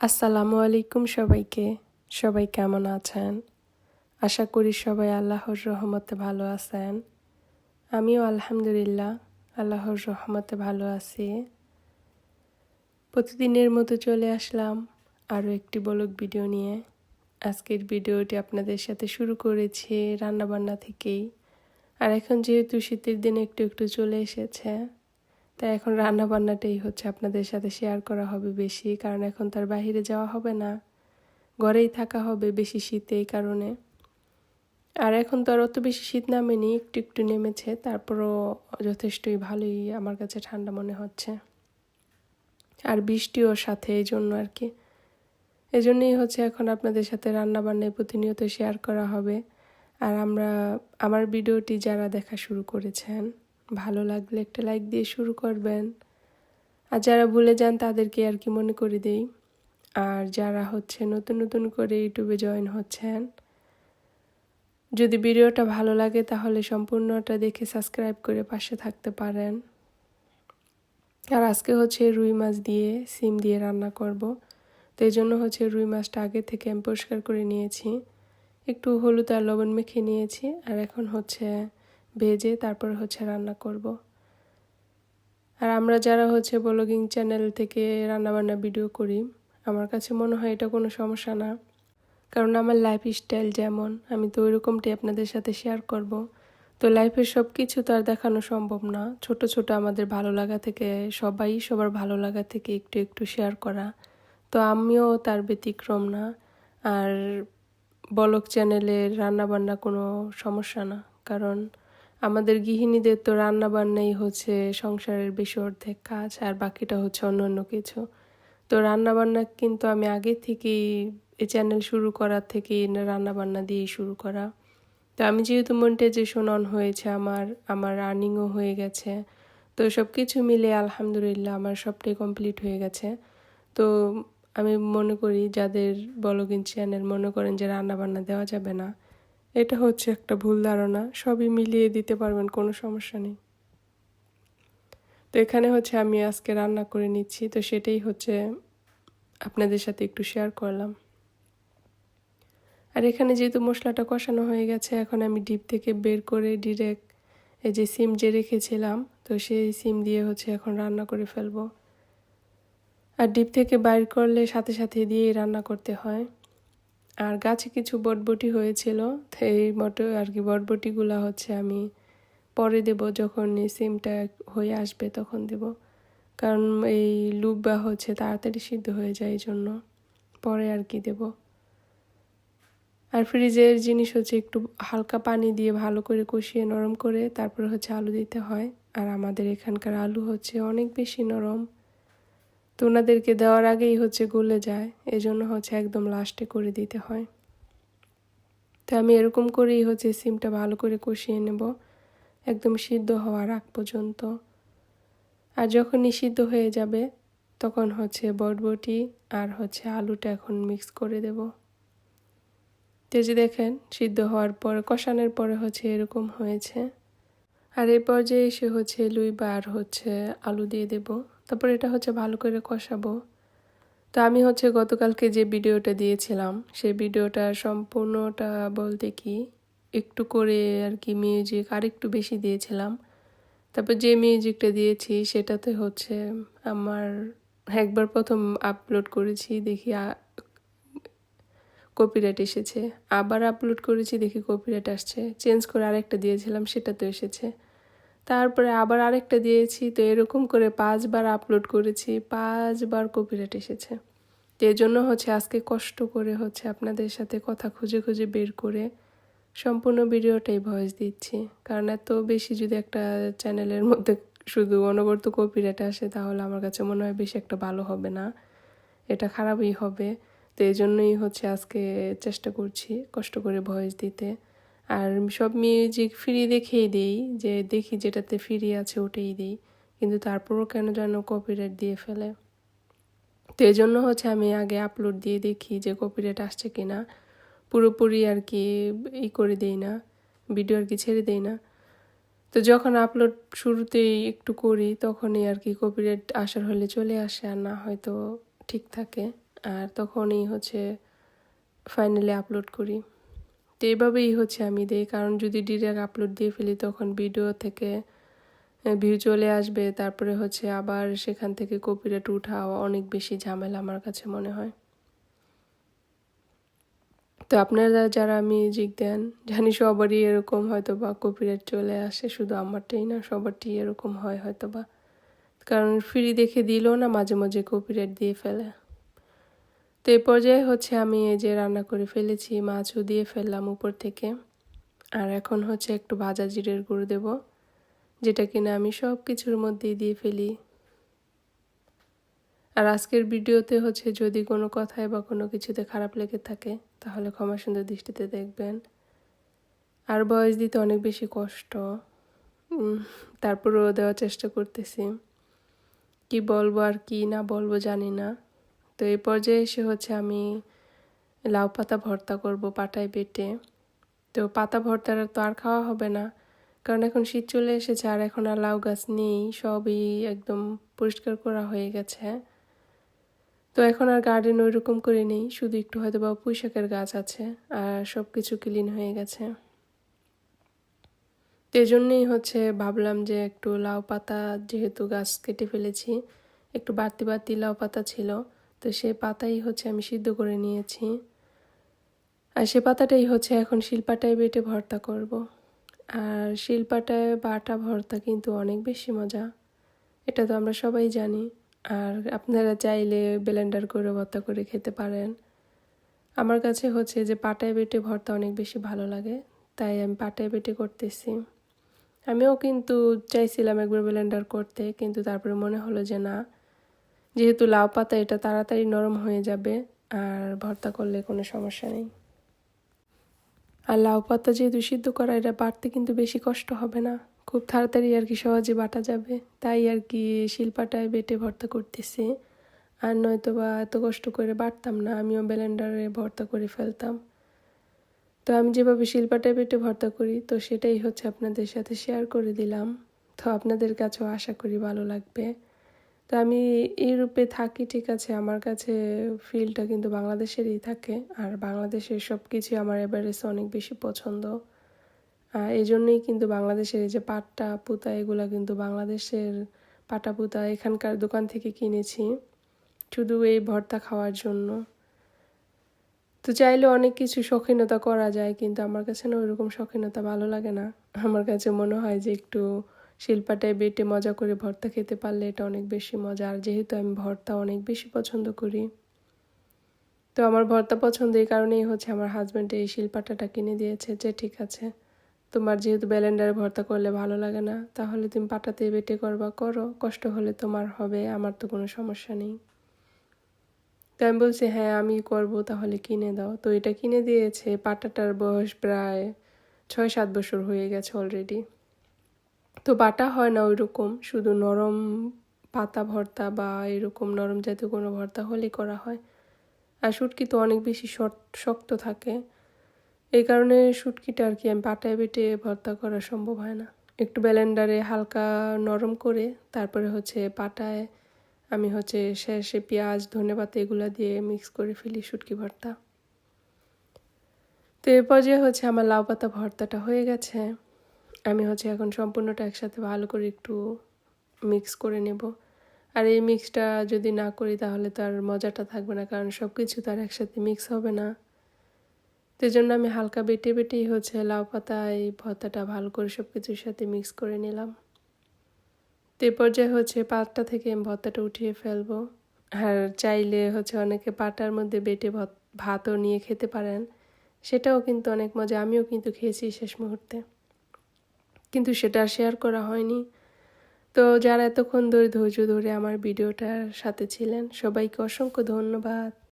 আসসালামু আলাইকুম সবাইকে। সবাই কেমন আছেন? আশা করি সবাই আল্লাহর রহমতে ভালো আছেন। আমিও আলহামদুলিল্লাহ আল্লাহর রহমতে ভালো আছি। প্রতিদিনের মতো চলে আসলাম আরও একটি বলক ভিডিও নিয়ে। আজকের ভিডিওটি আপনাদের সাথে শুরু করেছি রান্নাবান্না থেকেই। আর এখন যেহেতু শীতের দিন একটু একটু চলে এসেছে তাই এখন রান্না বান্নাটাই হচ্ছে আপনাদের সাথে শেয়ার করা হবে বেশি, কারণ এখন তার বাহিরে যাওয়া হবে না। ঘরেই থাকা হবে বেশি শীতে এই কারণে। আর এখন তো আর অত বেশি শীত নামেনি, একটু একটু নেমেছে, তারপরও যথেষ্টই ভালোই আমার কাছে ঠান্ডা মনে হচ্ছে। আর বৃষ্টিও সাথে এই জন্য আর কি। এই জন্যই হচ্ছে এখন আপনাদের সাথে রান্না বান্নায় প্রতিনিয়ত শেয়ার করা হবে। আর আমরা, আমার ভিডিওটি যারা দেখা শুরু করেছেন ভালো লাগলে একটা লাইক দিয়ে শুরু করবেন। আর যারা ভুলে যান, তাদেরকে আর কি মনে করে দেই। আর যারা হচ্ছে নতুন নতুন করে ইউটিউবে জয়েন হচ্ছেন, যদি ভিডিওটা ভালো লাগে, তাহলে সম্পূর্ণটা দেখে সাবস্ক্রাইব করে পাশে থাকতে পারেন। আর আজকে হচ্ছে রুই মাছ দিয়ে সিম দিয়ে রান্না করব। তো এই জন্য হচ্ছে রুই মাছটা আগে থেকে আমি পরিষ্কার করে নিয়েছি। একটু হলুদ আর লবণ মেখে নিয়েছি। আর এখন হচ্ছে ভেজে তারপর হচ্ছে রান্না করব। আর আমরা যারা হচ্ছে ব্লগিং চ্যানেল থেকে রান্নাবান্না ভিডিও করি, আমার কাছে মনে হয় এটা কোনো সমস্যা না। কারণ আমার লাইফ স্টাইল যেমন, আমি তো ওই রকমটাই আপনাদের সাথে শেয়ার করব। তো লাইফের সব কিছু তো আর দেখানো সম্ভব না। ছোট ছোট আমাদের ভালো লাগা থেকে, সবাই সবার ভালো লাগা থেকে একটু একটু শেয়ার করা। তো আমিও তার ব্যতিক্রম না। আর বলক চ্যানেলের রান্নাবান্না কোনো সমস্যা না। কারণ আমাদের গৃহিণীদের তো রান্না বান্নাই হচ্ছে সংসারের বেশি অর্ধেক কাজ, আর বাকিটা হচ্ছে অন্য অন্য কিছু। তো রান্না বান্না কিন্তু আমি আগে থেকেই এই চ্যানেল শুরু করার থেকেই রান্না বান্না দিয়েই শুরু করা। তো আমি যেহেতু মনিটাইজেশন অন হয়েছে, আমার আমার রানিংও হয়ে গেছে। তো সব কিছু মিলে আলহামদুলিল্লাহ আমার সবটাই কমপ্লিট হয়ে গেছে। তো আমি মনে করি যাদের বলগিন চ্যানেল মনে করেন যে রান্না বান্না দেওয়া যাবে না। এটা হচ্ছে একটা ভুল ধারণা। সবই মিলিয়ে দিতে পারবেন, কোনো সমস্যা নেই। তো এখানে হচ্ছে আমি আজকে রান্না করে নিচ্ছি। তো সেটাই হচ্ছে আপনাদের সাথে একটু শেয়ার করলাম। আর এখানে যেহেতু মশলাটা কষানো হয়ে গেছে, এখন আমি ডিপ থেকে বের করে ডিরেক্ট এই যে সিম যে রেখেছিলাম, তো সেই সিম দিয়ে হচ্ছে এখন রান্না করে ফেলব। আর ডিপ থেকে বাইর করলে সাথে সাথে দিয়েই রান্না করতে হয়। আর গাছে কিছু বটবটি হয়েছিল এই মটো আর কি বটবটিগুলো হচ্ছে আমি পরে দেব, যখন এই সিমটা হয়ে আসবে তখন দেব। কারণ এই লুব্বা হচ্ছে তাড়াতাড়ি সিদ্ধ হয়ে যায় এই জন্য পরে আর কি দেব। আর ফ্রিজের জিনিস হচ্ছে একটু হালকা পানি দিয়ে ভালো করে কষিয়ে নরম করে তারপরে হচ্ছে আলু দিতে হয়। আর আমাদের এখানকার আলু হচ্ছে অনেক বেশি নরম। তো ওনাদেরকে দেওয়ার আগেই হচ্ছে গলে যায়। এজন্য হচ্ছে একদম লাস্টে করে দিতে হয়। তো আমি এরকম করেই হচ্ছে সিমটা ভালো করে কষিয়ে নেব। একদম সিদ্ধ হওয়ার আগ পর্যন্ত। আর যখনই সিদ্ধ হয়ে যাবে, তখন হচ্ছে বটবটি আর হচ্ছে আলুটা এখন মিক্স করে দেব। তো যে দেখেন, সিদ্ধ হওয়ার পরে, কষানোর পরে হচ্ছে এরকম হয়েছে। আর এই পর্যায়ে এসে হচ্ছে লুই বার হচ্ছে আলু দিয়ে দেবো। তারপর এটা হচ্ছে ভালো করে কষাবো। তো আমি হচ্ছে গতকালকে যে ভিডিওটা দিয়েছিলাম, সেই ভিডিওটা সম্পূর্ণটা বলতে কি, একটু করে আর কি মিউজিক আর একটু বেশি দিয়েছিলাম। তারপর যে মিউজিকটা দিয়েছি, সেটাতে হচ্ছে আমার একবার প্রথম আপলোড করেছি, দেখি কপিরাইট এসেছে। আবার আপলোড করেছি, দেখি কপিরাইট আসছে। চেঞ্জ করে আরেকটা দিয়েছিলাম সেটা তো এসেছে। তারপরে আবার আরেকটা দিয়েছি, তো এরকম করে পাঁচবার আপলোড করেছি, পাঁচবার কপিরাইট এসেছে। তো জন্য হচ্ছে আজকে কষ্ট করে হচ্ছে আপনাদের সাথে কথা খুঁজে খুঁজে বের করে সম্পূর্ণ ভিডিওটাই ভয়েস দিচ্ছি। কারণ এত বেশি যদি একটা চ্যানেলের মধ্যে শুধু অনবর্ত কপিরাইট আসে, তাহলে আমার কাছে মনে হয় বেশি একটা ভালো হবে না। এটা খারাপই হবে। তো এই জন্যই হচ্ছে আজকে চেষ্টা করছি কষ্ট করে ভয়েস দিতে। আর সব মিউজিক ফ্রি দেখেই দিই, যে দেখি যেটাতে ফ্রি আছে ওটাই দিই। কিন্তু তারপরও কেন যেন কপিরাইট দিয়ে ফেলে। তো এই জন্য হচ্ছে আমি আগে আপলোড দিয়ে দেখি যে কপিরাইট আসছে কি না পুরোপুরি আর কি ই করে দেই না ভিডিও আর কি ছেড়ে দেই না। তো যখন আপলোড শুরুতেই একটু করি, তখনই আর কি কপিরাইট আসার হলে চলে আসে আর না হয়তো ঠিক থাকে। আর তখনই হচ্ছে ফাইনালি আপলোড করি। তো এইভাবেই হচ্ছে আমি দিই। কারণ যদি ডিরেক্ট আপলোড দিয়ে ফেলি, তখন ভিডিও থেকে ভিউ চলে আসবে। তারপরে হচ্ছে আবার সেখান থেকে কপিরাইট উঠাও অনেক বেশি ঝামেলা আমার কাছে মনে হয়। তো আপনারা যারা মিউজিক দেন, জানি সবারই এরকম হয়তো বা কপিরাইট চলে আসে, শুধু আমারটাই না সবারটি এরকম হয় হয়তো বা কারণ ফ্রি দেখে দিলেও না, মাঝে মাঝে কপিরাইট দিয়ে ফেলে। তো এই পর্যায়ে হচ্ছে আমি এই যে রান্না করে ফেলেছি, মাছও দিয়ে ফেললাম উপর থেকে। আর এখন হচ্ছে একটু ভাজা জিরের গুঁড়ো দেব, যেটা কিনা আমি সব কিছুর মধ্যেই দিয়ে ফেলি। আর আজকের ভিডিওতে হচ্ছে যদি কোনো কথায় বা কোনো কিছুতে খারাপ লেগে থাকে, তাহলে ক্ষমা সুন্দর দৃষ্টিতে দেখবেন। আর বয়স দিতে অনেক বেশি কষ্ট। তারপরেও দেওয়ার চেষ্টা করতেছি। কি বলব আর কি না বলব জানি না। তো এই পর্যায়ে এসে হচ্ছে আমি লাউ পাতা ভর্তা করব পাটায় বেটে। তো পাতা ভর্তাটা তো আর খাওয়া হবে না, কারণ এখন শীত চলে এসেছে আর এখন আর লাউ গাছ নেই, সবই একদম পরিষ্কার করা হয়ে গেছে। তো এখন আর গার্ডেন ওই রকম করে নেই, শুধু একটু হয়তো বা পুঁইশাকের গাছ আছে আর সব কিছু ক্লিন হয়ে গেছে। তো এই জন্যেই হচ্ছে ভাবলাম যে একটু লাউ পাতা যেহেতু গাছ কেটে ফেলেছি, একটু বাড়তি বাড়তি লাউ পাতা ছিল তো সে পাতাই হচ্ছে আমি সিদ্ধ করে নিয়েছি। আর সে পাতাটাই হচ্ছে এখন শিলপাটায় বেটে ভর্তা করব। আর শিলপাটায় বাটা ভর্তা কিন্তু অনেক বেশি মজা। এটা তো আমরা সবাই জানি। আর আপনারা চাইলে ব্লেন্ডার করে ভর্তা করে খেতে পারেন। আমার কাছে হচ্ছে যে পাটায় বেটে ভর্তা অনেক বেশি ভালো লাগে, তাই আমি পাটায় বেটে করতেছি। আমিও কিন্তু চাইছিলাম একবার ব্লেন্ডার করতে, কিন্তু তারপরে মনে হলো যে না যেহেতু লাউ পাতা, এটা তাড়াতাড়ি নরম হয়ে যাবে, আর ভর্তা করলে কোনো সমস্যা নেই। আর লাউ পাতা যেহেতু সিদ্ধ করা, এটা বাড়তে কিন্তু বেশি কষ্ট হবে না। খুব তাড়াতাড়ি আর কি সহজে বাটা যাবে। তাই আর কি শিল্পাটায় বেটে ভর্তা করতেছি। আর নয়তো বা এত কষ্ট করে বাটতাম না, আমিও ব্লেন্ডারে ভর্তা করে ফেলতাম। তো আমি যেভাবে শিল্পাটায় বেটে ভর্তা করি, তো সেটাই হচ্ছে আপনাদের সাথে শেয়ার করে দিলাম। তো আপনাদের কাছেও আশা করি ভালো লাগবে। তো আমি ইউরোপে থাকি, ঠিক আছে? আমার কাছে ফিলটা কিন্তু বাংলাদেশেরই থাকে আর বাংলাদেশের সব কিছু আমার এভারেস্ট অনেক বেশি পছন্দ। এই জন্যই কিন্তু বাংলাদেশের এই যে পাটটা, পুতা, এগুলো কিন্তু বাংলাদেশের পাটা পুতা এখানকার দোকান থেকে কিনেছি শুধু এই ভর্তা খাওয়ার জন্য। তো চাইলে অনেক কিছু শৌখিনতা করা যায়, কিন্তু আমার কাছে না ওইরকম শৌখিনতা ভালো লাগে না। আমার কাছে মনে হয় যে একটু শিল্পাটায় বেটে মজা করে ভর্তা খেতে পারলে এটা অনেক বেশি মজা। আর যেহেতু আমি ভর্তা অনেক বেশি পছন্দ করি, তো আমার ভর্তা পছন্দ এই কারণেই হচ্ছে আমার হাজব্যান্ড এই শিল্পাটাটা কিনে দিয়েছে যে, ঠিক আছে, তোমার যেহেতু ব্যালেন্ডারে ভর্তা করলে ভালো লাগে না, তাহলে তুমি পাটাতে বেটে করবা, করো, কষ্ট হলে তোমার হবে, আমার তো কোনো সমস্যা নেই। তো আমি বলছি হ্যাঁ আমি করব, তাহলে কিনে দাও। তো এটা কিনে দিয়েছে, পাটাটার বয়স প্রায় ছয় সাত বছর হয়ে গেছে অলরেডি তো বাটা হয় না ওই রকম শুধু নরম পাতা ভর্তা বা এরকম নরম জাতীয় কোনো ভর্তা হলেই করা হয়। আর শুটকি তো অনেক বেশি শক্ত থাকে। এই কারণে শুটকিটা আর কি আমি পাটায় বেটে ভর্তা করা সম্ভব হয় না। একটু ব্যালেন্ডারে হালকা নরম করে, তারপরে হচ্ছে পাটায় আমি হচ্ছে শেষে পেঁয়াজ ধনে পাতা এগুলো দিয়ে মিক্স করে ফেলি শুটকি ভর্তা। তো এরপর যে হচ্ছে আমার লাউ পাতা ভর্তাটা হয়ে গেছে। আমি হচ্ছে এখন সম্পূর্ণটা একসাথে ভালো করে একটু মিক্স করে নেব। আর এই মিক্সটা যদি না করি তাহলে তার মজাটা থাকবে না, কারণ সব কিছু তার একসাথে মিক্স হবে না। তো জন্য আমি হালকা বেটে বেটেই হচ্ছে লাউ পাতা, এই ভর্তাটা ভালো করে সব কিছুর সাথে মিক্স করে নিলাম। তো পর্যায়ে হচ্ছে পাটটা থেকে আমি ভর্তাটা উঠিয়ে ফেলব। আর চাইলে হচ্ছে অনেকে পাটার মধ্যে বেটে ভাতও নিয়ে খেতে পারেন। সেটাও কিন্তু অনেক মজা, আমিও কিন্তু খেয়েছি শেষ মুহূর্তে। কিন্তু সেটা শেয়ার করা হয়নি। তো যারা এতক্ষণ ধরে ধৈর্য ধরে আমার ভিডিওটার সাথে ছিলেন, সবাইকে অসংখ্য ধন্যবাদ।